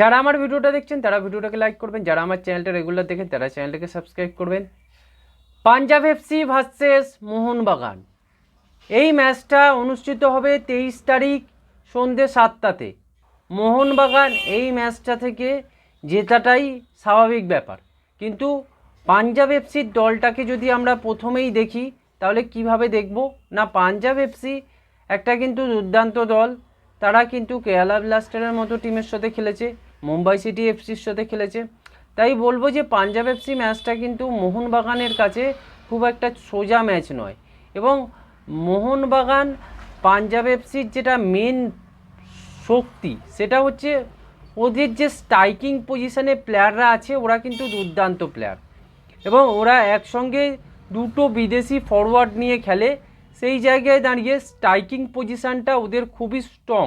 যারা আমার ভিডিওটা দেখছেন, তারা ভিডিওটাকে লাইক করবেন। যারা আমার চ্যানেলটা রেগুলার দেখেন, তারা চ্যানেলটাকে সাবস্ক্রাইব করবেন। Punjab FC versus Mohun Bagan. এই ম্যাচটা অনুষ্ঠিত হবে তেইশ তারিখ সন্ধ্যে সাতটাতে। মোহনবাগান এই ম্যাচটা থেকে জেতাটাই স্বাভাবিক ব্যাপার। কিন্তু পাঞ্জাব এফসির দলটাকে যদি আমরা প্রথমেই দেখি, তাহলে কীভাবে দেখব? না, পাঞ্জাব এফসি একটা কিন্তু দুর্দান্ত দল তারা কিন্তু কেরালা ব্লাস্টারের মতো টিমের সাথে খেলেছে, মুম্বাই সিটি এফসির সাথে খেলেছে। তাই বলব যে পাঞ্জাব এফসি ম্যাচটা কিন্তু মোহনবাগানের কাছে খুব একটা সোজা ম্যাচ নয়। এবং মোহনবাগান পাঞ্জাব এফসির যেটা মেন শক্তি, সেটা হচ্ছে ওদের যে স্ট্রাইকিং পজিশনে প্লেয়াররা আছে, ওরা কিন্তু দুর্দান্ত প্লেয়ার এবং ওরা একসঙ্গে দুটো বিদেশি ফরওয়ার্ড নিয়ে খেলে সেই জায়গায় দাঁড়িয়ে স্ট্রাইকিং পজিশানটা ওদের খুবই স্ট্রং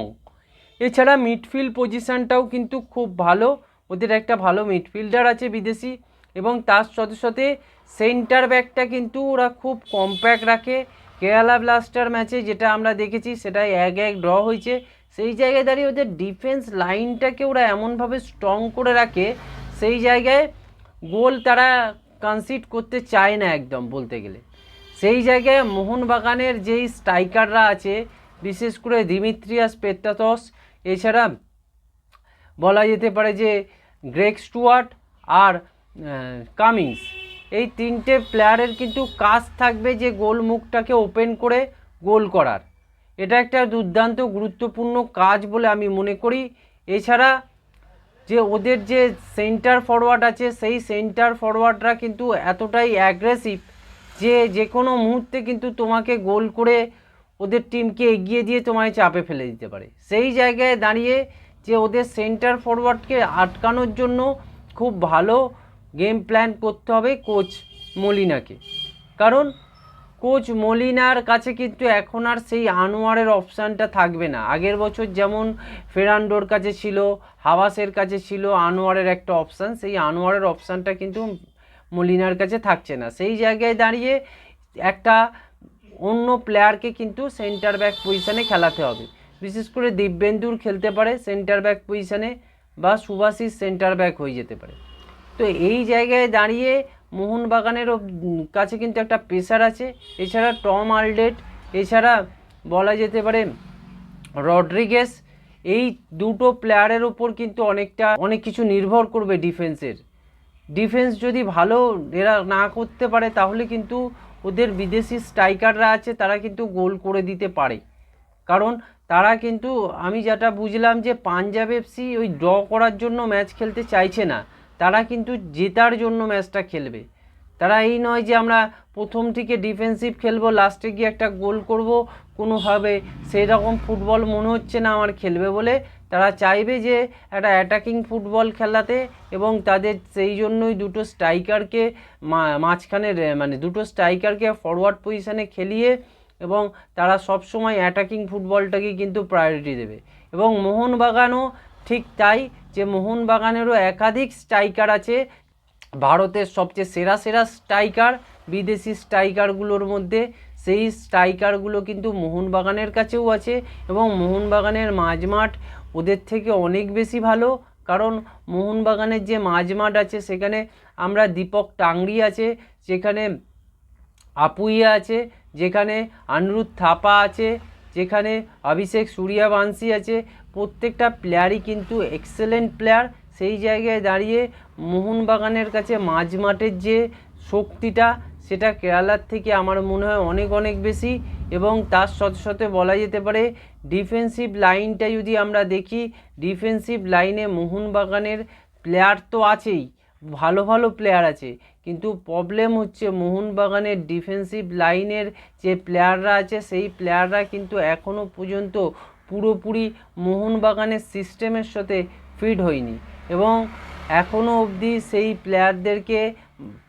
এছাড়া মিডফিল্ড পজিশানটাও কিন্তু খুব ভালো। ওদের একটা ভালো মিডফিল্ডার আছে বিদেশি এবং তার সাথে সাথে সেন্টার ব্যাকটা কিন্তু ওরা খুব কম্প্যাক্ট রাখে। কেরালা ব্লাস্টার ম্যাচে যেটা আমরা দেখেছি, সেটাই এক এক ড্র হয়েছে। সেই জায়গায় দাঁড়িয়ে ওদের ডিফেন্স লাইনটাকে ওরা এমনভাবে স্ট্রং করে রাখে, সেই জায়গায় গোল তারা কনসিড করতে চায় না একদম বলতে গেলে। জায়গায় মোহনবাগানের যেই স্ট্রাইকাররা আছে, বিশেষ করে দিমিত্রিয়াস পেত্তাতস এছাড়া বলা যেতে পারে যে গ্রেক স্টুয়ার্ট আর কামিংস। এই তিনটে প্লেয়ারের কিন্তু কাজ থাকবে যে গোল মুখটাকে ওপেন করে গোল করার। এটা একটা দুর্দান্ত গুরুত্বপূর্ণ কাজ বলে আমি মনে করি। এছাড়া যে ওদের যে সেন্টার ফরওয়ার্ড আছে, সেই সেন্টার ফরওয়ার্ডরা কিন্তু এতটাই অ্যাগ্রেসিভ যে যে কোনো মুহূর্তে কিন্তু তোমাকে গোল করে ওদের টিমকে এগিয়ে দিয়ে তোমায় চাপে ফেলে দিতে পারে। সেই জায়গায় দাঁড়িয়ে যে ওদের সেন্টার ফরওয়ার্ডকে আটকানোর জন্য খুব ভালো গেম প্ল্যান করতে হবে কোচ মলিনাকে। কারণ কোচ মলিনার কাছে কিন্তু এখন আর সেই আনোয়ারের অপশানটা থাকবে না। আগের বছর যেমন ফেরান্ডোর কাছে ছিল, হাওয়াসের কাছে ছিল আনোয়ারের একটা অপশান, সেই আনোয়ারের অপশানটা কিন্তু মলিনার কাছে থাকছে না। সেই জায়গায় দাঁড়িয়ে একটা অন্য প্লেয়ারকে কিন্তু সেন্টার ব্যাক পজিশানে খেলাতে হবে। বিশেষ করে দিব্যেন্দুর খেলতে পারে সেন্টার ব্যাক পজিশানে বা সুভাষিস সেন্টার ব্যাক হয়ে যেতে পারে। তো এই জায়গায় দাঁড়িয়ে মোহনবাগানেরও উম, কাছে কিন্তু একটা প্রেশার আছে। এছাড়া টম আলডেট এছাড়া বলা যেতে পারে রড্রিগেস এই দুটো প্লেয়ারের ওপর কিন্তু অনেকটা অনেক কিছু নির্ভর করবে ডিফেন্সের ডিফেন্স যদি ভালো এরা না করতে পারে, তাহলে কিন্তু ওদের বিদেশি স্ট্রাইকাররা আছে, তারা কিন্তু গোল করে দিতে পারে। কারণ তারা কিন্তু, আমি যেটা বুঝলাম যে পাঞ্জাব এফসি ওই ড্র করার জন্য ম্যাচ খেলতে চাইছে না, তারা কিন্তু জেতার জন্য ম্যাচটা খেলবে। তারা এই নয় যে আমরা প্রথম থেকে ডিফেন্সিভ খেলব লাস্টে গিয়ে একটা গোল করব, কোনোভাবে। সেই রকম ফুটবল মনে হচ্ছে না আমার খেলবে বলে। তারা চাইবে যে একটা অ্যাটাকিং ফুটবল খেলাতে এবং তাদের সেই জন্যই দুটো স্ট্রাইকারকে মাঝখানে মানে দুটো স্ট্রাইকারকে ফরওয়ার্ড পজিশানে খেলিয়ে এবং তারা সব সময় অ্যাটাকিং ফুটবলটাকে কিন্তু প্রায়োরিটি দেবে। এবং মোহনবাগানও ঠিক তাই যে মোহনবাগানেরও একাধিক স্ট্রাইকার আছে ভারতের সবচেয়ে সেরা সেরা স্ট্রাইকার, বিদেশি স্ট্রাইকারগুলোর মধ্যে সেই স্ট্রাইকারগুলো কিন্তু মোহনবাগানের কাছেও আছে এবং মোহনবাগানের মাঝমাঠ ওদের থেকে অনেক বেশি ভালো। কারণ মোহনবাগানের যে মাঝমাঠ আছে সেখানে আমরা দীপক টাংরি আছে, যেখানে আপুইয়া আছে, যেখানে আনিরুদ্ধ থাপা আছে, যেখানে অভিষেক সূর্যবংশী আছে। প্রত্যেকটা প্লেয়ারই কিন্তু এক্সেলেন্ট প্লেয়ার সেই জায়গায় দাঁড়িয়ে মোহনবাগানের কাছে মাঝমাঠের যে শক্তিটা, সেটা কেরালার থেকে আমার মনে হয় অনেক অনেক বেশি এবং তার সাথে সাথে বলা যেতে পারে ডিফেন্সিভ লাইনটা যদি আমরা দেখি ডিফেন্সিভ লাইনে মোহনবাগানের প্লেয়ার তো আছেই, ভালো ভালো প্লেয়ার আছে। কিন্তু প্রবলেম হচ্ছে মোহনবাগানের ডিফেন্সিভ লাইনের যে প্লেয়াররা আছে, সেই প্লেয়াররা কিন্তু এখনও পর্যন্ত পুরোপুরি মোহনবাগানের সিস্টেমের সাথে ফিট হয়নি। এবং এখনও অবধি সেই প্লেয়ারদেরকে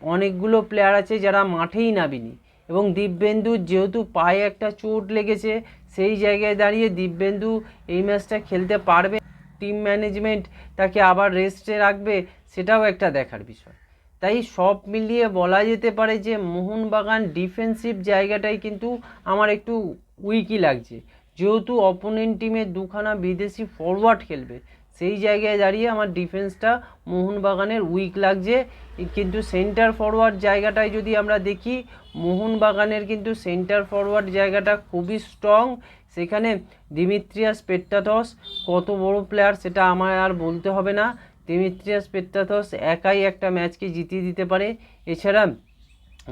অনেকগুলো প্লেয়ার আছে যারা মাঠেই নামেনি। এবং দিব্যেন্দুর যেহেতু পায়ে একটা চোট লেগেছে, সেই জায়গায় দাঁড়িয়ে দিব্যেন্দু এই ম্যাচটা খেলতে পারবে। টিম ম্যানেজমেন্ট তাকে আবার রেস্টে রাখবে, সেটাও একটা দেখার বিষয়। তাই সব মিলিয়ে বলা যেতে পারে যে মোহনবাগান ডিফেন্সিভ জায়গাটাই কিন্তু আমার একটু উইকই লাগছে। যেহেতু অপোনেন্ট টিমে দুখানা বিদেশি ফরওয়ার্ড খেলবে সেই জায়গায় দাঁড়িয়ে আমার ডিফেন্সটা মোহনবাগানের উইক লাগছে। কিন্তু সেন্টার ফরওয়ার্ড জায়গাটায় যদি আমরা দেখি, মোহনবাগানের কিন্তু সেন্টার ফরওয়ার্ড জায়গাটা খুবই স্ট্রং সেখানে দিমিত্রিয়াস পেট্টাটস কত বড় প্লেয়ার সেটা আমার আর বলতে হবে না। দিমিত্রিয়াস পেট্টাটস একাই একটা ম্যাচকে জিতিয়ে দিতে পারে। এছাড়া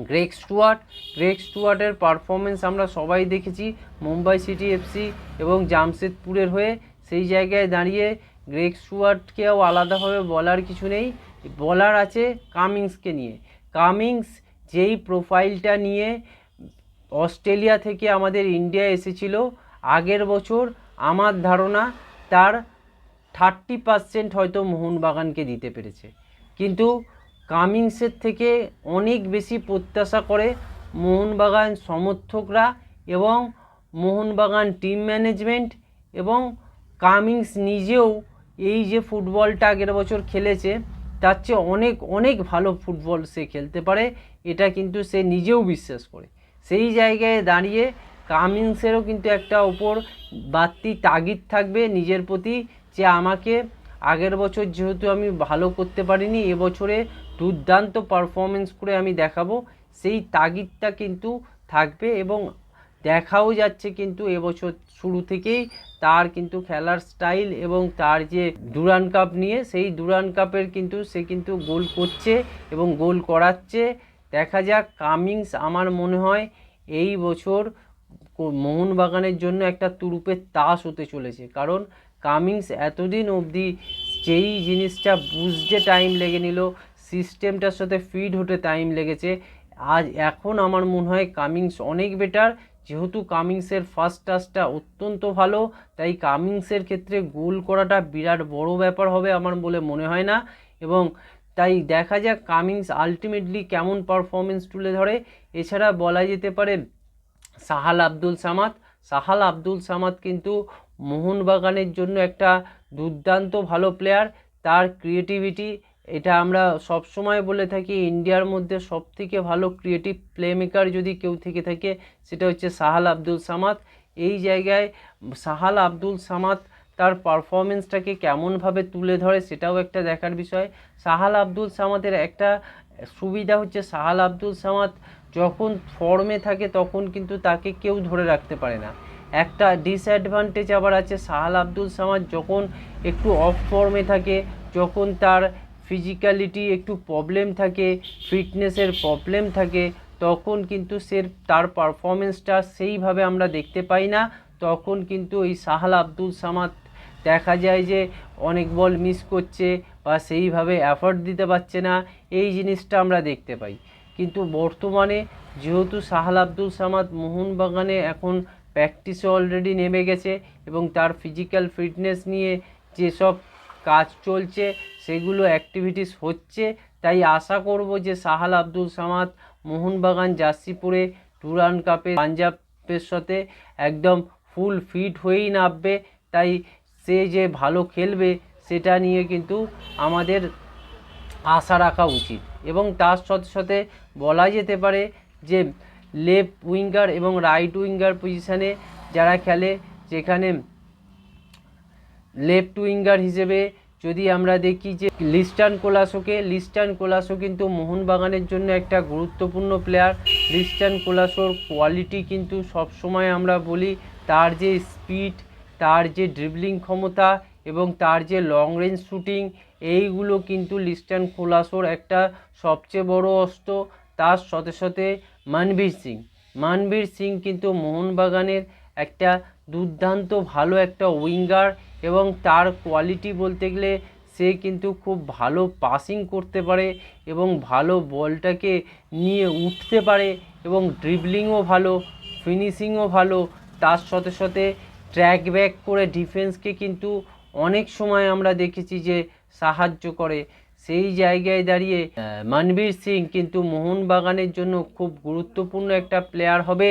গ্রেক স্টুয়ার্ট গ্রেক স্টুয়ার্টের পারফরমেন্স আমরা সবাই দেখেছি। মুম্বাই সিটি এফসি এবং জামশেদপুরের হয়ে সেই জায়গায় দাঁড়িয়ে গ্রেক স্টুয়ার্টকেও আলাদাভাবে বলার কিছু নেই। বলার আছে কামিংসকে নিয়ে। কামিংস যেই প্রোফাইলটা নিয়ে অস্ট্রেলিয়া থেকে আমাদের ইন্ডিয়া এসেছিল আগের বছর, আমার ধারণা তার থার্টি পার্সেন্ট হয়তো মোহনবাগানকে দিতে পেরেছে। কিন্তু কামিংসের থেকে অনেক বেশি প্রত্যাশা করে মোহনবাগান সমর্থকরা এবং মোহনবাগান টিম ম্যানেজমেন্ট এবং কামিংস নিজেও এই যে ফুটবলটা আগের বছর খেলেছে, তার চেয়ে অনেক অনেক ভালো ফুটবল সে খেলতে পারে, এটা কিন্তু সে নিজেও বিশ্বাস করে। সেই জায়গায় দাঁড়িয়ে কামিংসেরও কিন্তু একটা ওপর বাড়তি তাগিদ থাকবে নিজের প্রতি যে আমাকে আগের বছর যেহেতু আমি ভালো করতে পারিনি, এবছরে দুর্দান্ত পারফরমেন্স করে আমি দেখাবো, সেই তাগিদটা কিন্তু থাকবে এবং দেখাও যাচ্ছে কিন্তু এবছর শুরু থেকেই তার কিন্তু খেলার স্টাইল এবং তার যে ডুরান কাপ নিয়ে, সেই ডুরান কাপের কিন্তু সে কিন্তু গোল করছে এবং গোল করাচ্ছে। দেখা যাক, কামিংস আমার মনে হয় এই বছর মোহনবাগানের জন্য একটা তুরুপের তাস হতে চলেছে। কারণ কামিংস এতদিন অবধি যেই জিনিসটা বুঝতে টাইম লেগে নিল সিস্টেমটার সাথে ফিড হতে টাইম লেগেছে। আজ এখন আমার মনে হয় কামিংস অনেক বেটার যেহেতু কামিংসের ফার্স্ট টাচটা অত্যন্ত ভালো, তাই কামিংসের ক্ষেত্রে গোল করাটা বিরাট বড় ব্যাপার হবে আমার বলে মনে হয় না। এবং তাই দেখা যাক কামিংস আলটিমেটলি কেমন পারফরমেন্স তুলে ধরে। এছাড়া বলা যেতে পারে সাহাল আব্দুল সামাদ। সাহাল আব্দুল সামাদ কিন্তু মোহনবাগানের জন্য একটা দুর্দান্ত ভালো প্লেয়ার তার ক্রিয়েটিভিটি এটা আমরা সব সময় বলে থাকি, ইন্ডিয়ার মধ্যে সব থেকে ভালো ক্রিয়েটিভ প্লেমেকার যদি কেউ থেকে থাকে, সেটা হচ্ছে সাহাল আব্দুল সামাদ। এই জায়গায় সাহাল আব্দুল সামাদ তার পারফরমেন্সটাকে কেমনভাবে তুলে ধরে সেটাও একটা দেখার বিষয়। সাহাল আব্দুল সামাদের একটা সুবিধা হচ্ছে সাহাল আব্দুল সামাদ যখন ফর্মে থাকে তখন কিন্তু তাকে কেউ ধরে রাখতে পারে না। একটা ডিসঅ্যাডভান্টেজ আবার আছে সাহাল আব্দুল সামাদ যখন একটু অফ ফর্মে থাকে, যখন তার ফিজিক্যালিটি একটু প্রবলেম থাকে ফিটনেসের প্রবলেম থাকে, তখন কিন্তু সে তার পারফরমেন্সটা সেইভাবে আমরা দেখতে পাই না। তখন কিন্তু এই সাহাল আব্দুল সামাদ দেখা যায় যে অনেক বল মিস করছে বা সেইভাবে অ্যাফোর্ড দিতে পারছে না, এই জিনিসটা আমরা দেখতে পাই। কিন্তু বর্তমানে যেহেতু সাহাল আব্দুল সামাদ মোহনবাগানে এখন প্র্যাকটিসে অলরেডি নেমে গেছে এবং তার ফিজিক্যাল ফিটনেস নিয়ে যেসব কাজ চলছে, সেগুলো অ্যাক্টিভিটিস হচ্ছে। তাই আশা করব যে সাহাল আব্দুল সামাদ, মোহনবাগান জার্সি পরে টুরান কাপে পাঞ্জাবের সাথে একদম ফুল ফিট হয়েই নামবে। তাই সে যে ভালো খেলবে, সেটা নিয়ে কিন্তু আমাদের আশা রাখা উচিত। এবং তার সাথে সাথে বলা যেতে পারে যে লেফট উইঙ্গার এবং রাইট উইঙ্গার পজিশানে যারা খেলে, যেখানে লেফট উইঙ্গার হিসেবে যদি আমরা দেখি যে লিস্টান কোলাসোকে লিস্টান কোলাসো কিন্তু মোহনবাগানের জন্য একটা গুরুত্বপূর্ণ প্লেয়ার লিস্টান কোলাসোর কোয়ালিটি কিন্তু সবসময় আমরা বলি তার যে স্পিড তার যে ড্রিবলিং ক্ষমতা এবং তার যে লং রেঞ্জ শ্যুটিং এইগুলো কিন্তু লিস্টান কোলাসোর একটা সবচেয়ে বড় অস্ত্র। তার সাথে সাথে মানবীর সিং। মানবীর সিং কিন্তু মোহনবাগানের একটা দুর্দান্ত ভালো একটা উইঙ্গার এবং তার কোয়ালিটি বলতে গেলে সে কিন্তু খুব ভালো পাসিং করতে পারে এবং ভালো বলটাকে নিয়ে উঠতে পারে এবং ড্রিবলিংও ভালো ফিনিশিংও ভালো। তার সাথে সাথে ট্র্যাক ব্যাক করে ডিফেন্সকে কিন্তু অনেক সময় আমরা দেখেছি যে সাহায্য করে। সেই জায়গায় দাঁড়িয়ে মনবীর সিং কিন্তু মোহনবাগানের জন্য খুব গুরুত্বপূর্ণ একটা প্লেয়ার হবে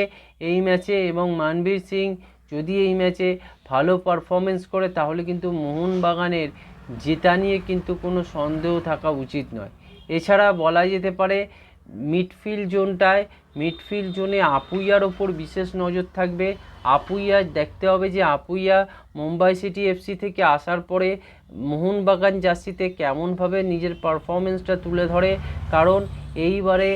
এই ম্যাচে এবং মানবীর সিং যদি এই ম্যাচে ভালো পারফরমেন্স করে, তাহলে কিন্তু মোহনবাগানের জেতা নিয়ে কিন্তু কোনো সন্দেহ থাকা উচিত নয়। এছাড়া বলা যেতে পারে, মিডফিল্ড জোনটায়, মিডফিল্ড জোনে আপুইয়ার ওপর বিশেষ নজর থাকবে। আপুইয়া, দেখতে হবে যে আপুইয়া মুম্বাই সিটি এফসি থেকে আসার পরে মোহনবাগান জার্সিতে কেমনভাবে নিজের পারফরমেন্সটা তুলে ধরে। কারণ এইবারে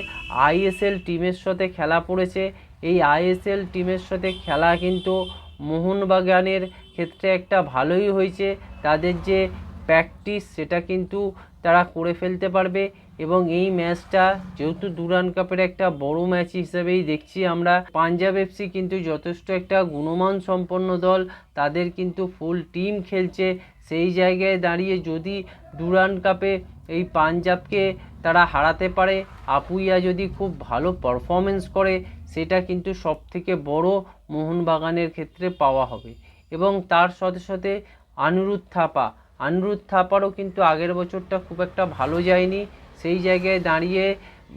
আইএসএল টিমের সাথে খেলা পড়েছে। এই আইএসএল টিমের সাথে খেলা কিন্তু মোহনবাগানের ক্ষেত্রে একটা ভালোই হয়েছে। তাদের যে প্র্যাকটিস সেটা কিন্তু তারা করে ফেলতে পারবে এবং এই ম্যাচটা যেহেতু দুরান কাপের একটা বড় ম্যাচ হিসেবেই দেখছি আমরা পাঞ্জাব এফসি কিন্তু যথেষ্ট একটা গুণমান সম্পন্ন দল। তাদের কিন্তু ফুল টিম খেলছে। সেই জায়গায় দাঁড়িয়ে যদি দুরান কাপে এই পাঞ্জাবকে তারা হারাতে পারে আপুইয়া যদি খুব ভালো পারফরমেন্স করে সেটা কিন্তু সব থেকে বড় মোহনবাগানের ক্ষেত্রে পাওয়া হবে। এবং তার সাথে সাথে আনিরুদ্ধ থাপা। আনিরুদ্ধ থাপারও কিন্তু আগের বছরটা খুব একটা ভালো যায়নি। সেই জায়গায় দাঁড়িয়ে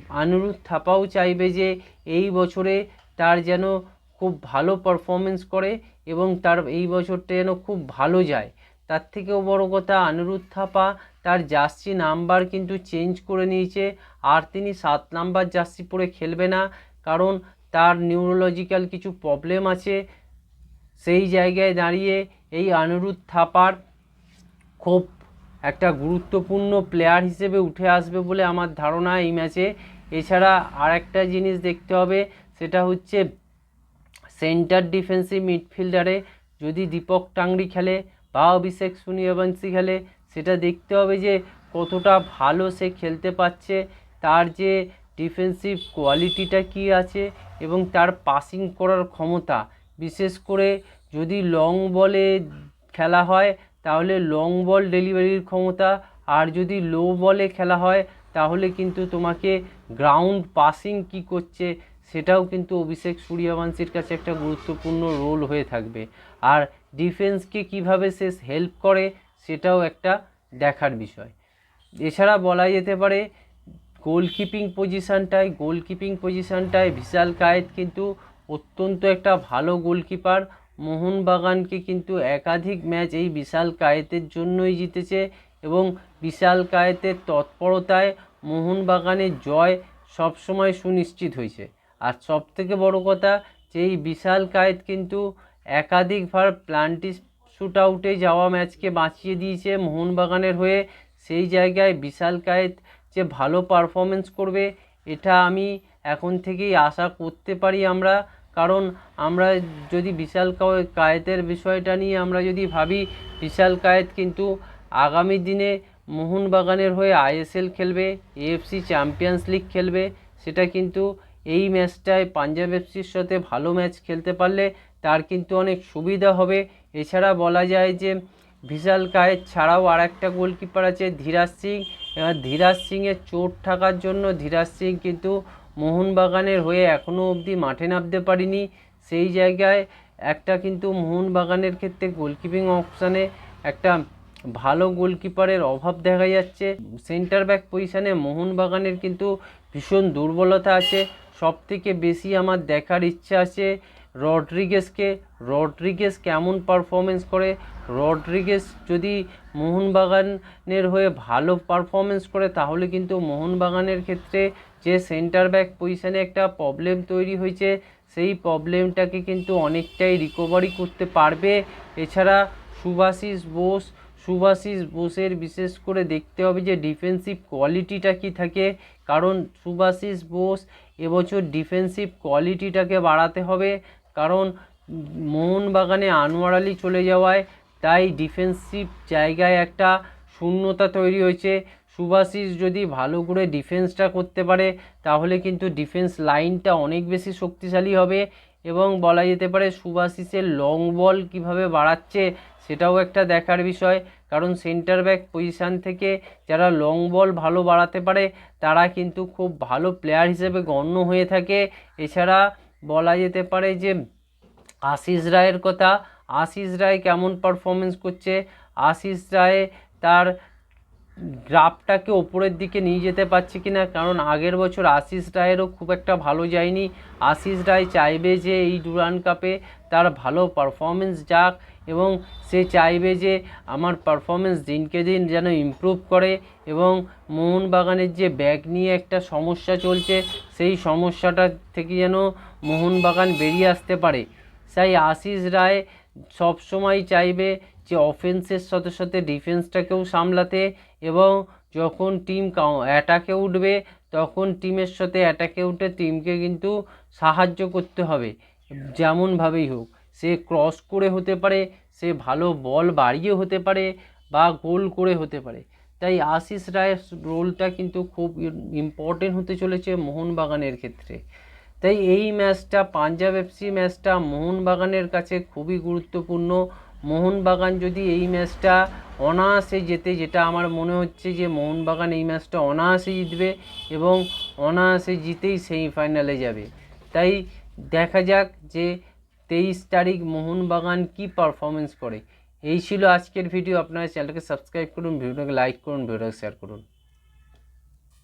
আনিরুদ্ধ থাপাও চাইবে যে এই বছরে তার যেন খুব ভালো পারফরমেন্স করে এবং তার এই বছরটা যেন খুব ভালো যায়। তার থেকেও বড় কথা, আনিরুদ্ধ থাপা তার জার্সি নাম্বার কিন্তু চেঞ্জ করে নিয়েছে। আর তিনি সাত নাম্বার জার্সি পরে খেলবে না। কারণ তার নিউরোলজিক্যাল কিছু প্রবলেম আছে। সেই জায়গায় দাঁড়িয়ে এই আনিরুদ্ধ থাপার খুব একটা গুরুত্বপূর্ণ প্লেয়ার হিসেবে উঠে আসবে বলে আমার ধারণা এই ম্যাচে এছাড়া আর একটা জিনিস দেখতে হবে, সেটা হচ্ছে সেন্টার ডিফেন্সিভ মিডফিল্ডারে যদি দীপক টাংরি খেলে বা অভিষেক সুনিয়বংশী খেলে, সেটা দেখতে হবে যে কতটা ভালো সে খেলতে পারছে। তার যে ডিফেন্সিভ কোয়ালিটিটা কী আছে এবং তার পাসিং করার ক্ষমতা। বিশেষ করে যদি লং বলে খেলা হয়, তাহলে লং বল ডেলিভারির ক্ষমতা। আর যদি লো বলে খেলা হয়, তাহলে কিন্তু তোমাকে গ্রাউন্ড পাসিং কি করছে, সেটাও কিন্তু অভিষেক সূর্যবংশীর কাছে একটা গুরুত্বপূর্ণ রোল হয়ে থাকবে। আর ডিফেন্সকে কীভাবে সে হেল্প করে, সেটাও একটা দেখার বিষয়। এছাড়া বলা যেতে পারে গোলকিপিং পজিশানটায় গোলকিপিং পজিশানটায় বিশাল কায়েত কিন্তু অত্যন্ত একটা ভালো গোলকিপার মোহনবাগানকে কিন্তু একাধিক ম্যাচ এই বিশাল কায়েতের জন্যই জিতেছে এবং বিশাল কায়েতের তৎপরতায় মোহনবাগানের জয় সবসময় সুনিশ্চিত হয়েছে। আর সব থেকে বড় কথা যে এই বিশাল কায়েত কিন্তু একাধিকবার প্লান্টি শ্যুট আউটে যাওয়া ম্যাচকে বাঁচিয়ে দিয়েছে মোহনবাগানের হয়ে, সেই জায়গায় বিশাল কায়েত যে ভালো পারফরমেন্স করবে, এটা আমি এখন থেকেই আশা করতে পারি আমরা। কারণ আমরা যদি বিশাল কায়ে- কায়েতের বিষয়টা নিয়ে আমরা যদি ভাবি, বিশাল কায়েত কিন্তু আগামী দিনে মোহনবাগানের হয়ে আইএসএল খেলবে এএফসি চ্যাম্পিয়ন্স লিগ খেলবে, সেটা কিন্তু এই ম্যাচটায় পাঞ্জাব এফসির সাথে ভালো ম্যাচ খেলতে পারলে তার কিন্তু অনেক সুবিধা হবে। এছাড়া বলা যায় যে ভিশাল কায়েত ছাড়াও আর একটা গোলকিপার আছে ধীরাজ সিং এবার ধীরাজ সিংয়ের চোট থাকার জন্য ধীরাজ সিং কিন্তু মোহনবাগানের হয়ে এখনও অবধি মাঠে নামতে পারিনি। সেই জায়গায় একটা কিন্তু মোহনবাগানের ক্ষেত্রে গোলকিপিং অপশানে একটা ভালো গোলকিপারের অভাব দেখা যাচ্ছে। সেন্টার ব্যাক পজিশানে মোহনবাগানের কিন্তু ভীষণ দুর্বলতা আছে। সব থেকে বেশি আমার দেখার ইচ্ছা আছে রড্রিগেসকে রড্রিগেস কেমন পারফরমেন্স করে? রড্রিগেস যদি মোহনবাগানের হয়ে ভালো পারফরমেন্স করে, তাহলে কিন্তু মোহনবাগানের ক্ষেত্রে যে সেন্টার ব্যাক পজিশানে একটা প্রবলেম তৈরি হয়েছে, সেই প্রবলেমটাকে কিন্তু অনেকটাই রিকভারি করতে পারবে। এছাড়া সুভাশিস বোস সুভাশিস বোসের বিশেষ করে দেখতে হবে যে ডিফেন্সিভ কোয়ালিটিটা কি থাকে। কারণ সুভাশিস বোস এবছর ডিফেন্সিভ কোয়ালিটিটাকে বাড়াতে হবে। কারণ মোহনবাগানে আনোয়ার আলী চলে যাওয়ায় তাই ডিফেন্সিভ জায়গায় একটা শূন্যতা তৈরি হয়েছে। সুভাশিস যদি ভালো করে ডিফেন্সটা করতে পারে, তাহলে কিন্তু ডিফেন্স লাইনটা অনেক বেশি শক্তিশালী হবে এবং বলা যেতে পারে সুভাশিসের লং বল কীভাবে বাড়াচ্ছে সেটাও একটা দেখার বিষয়। কারণ সেন্টার ব্যাক পজিশান থেকে যারা লং বল ভালো বাড়াতে পারে, তারা কিন্তু খুব ভালো প্লেয়ার হিসেবে গণ্য হয়ে থাকে। এছাড়া বলা যেতে পারে যে আশিস রায়ের কথা। আশিস রায় কেমন পারফরমেন্স করছে? আশিস রায় তার গ্রাফটাকে ওপরের দিকে নিয়ে যেতে পারছে কিনা? কারণ আগের বছর আশিস রায়েরও খুব একটা ভালো যায়নি। আশিস রায় চাইবে যে এই ডুরান কাপে তার ভালো পারফরমেন্স যাক এবং সে চাইবে যে আমার পারফরমেন্স দিনকে দিন যেন ইমপ্রুভ করে এবং মোহনবাগানের যে ব্যাগ নিয়ে একটা সমস্যা চলছে, সেই সমস্যাটা থেকে যেন মোহনবাগান বেরিয়ে আসতে পারে। তাই আশিস রায় সবসময় চাইবে যে অফেন্সের সাথে সাথে ডিফেন্সটাকেও সামলাতে এবং যখন টিম অ্যাটাকে উঠবে, তখন টিমের সাথে অ্যাটাকে উঠে টিমকে কিন্তু সাহায্য করতে হবে যেমনভাবেই হোক। সে ক্রস করে হতে পারে, সে ভালো বল বাড়িয়ে হতে পারে বা গোল করে হতে পারে। তাই আশিস রায়ের রোলটা কিন্তু খুব ইম্পর্টেন্ট হতে চলেছে মোহনবাগানের ক্ষেত্রে। তাই এই ম্যাচটা পাঞ্জাব এফসি ম্যাচটা মোহনবাগানের কাছে খুবই গুরুত্বপূর্ণ। মোহনবাগান যদি এই ম্যাচটা অনায়াসে জেতে, যেটা আমার মনে হচ্ছে যে মোহনবাগান এই ম্যাচটা অনায়াসে জিতবে এবং অনায়াসে জিতেই সেমিফাইনালে যাবে। তাই দেখা যাক যে তেইশ তারিখ মোহনবাগান কি পারফরমেন্স করে। এই ছিল আজকের ভিডিও। আপনারা চ্যানেলটাকে সাবস্ক্রাইব করুন, ভিডিওটাকে লাইক করুন, ভিডিওটাকে শেয়ার করুন।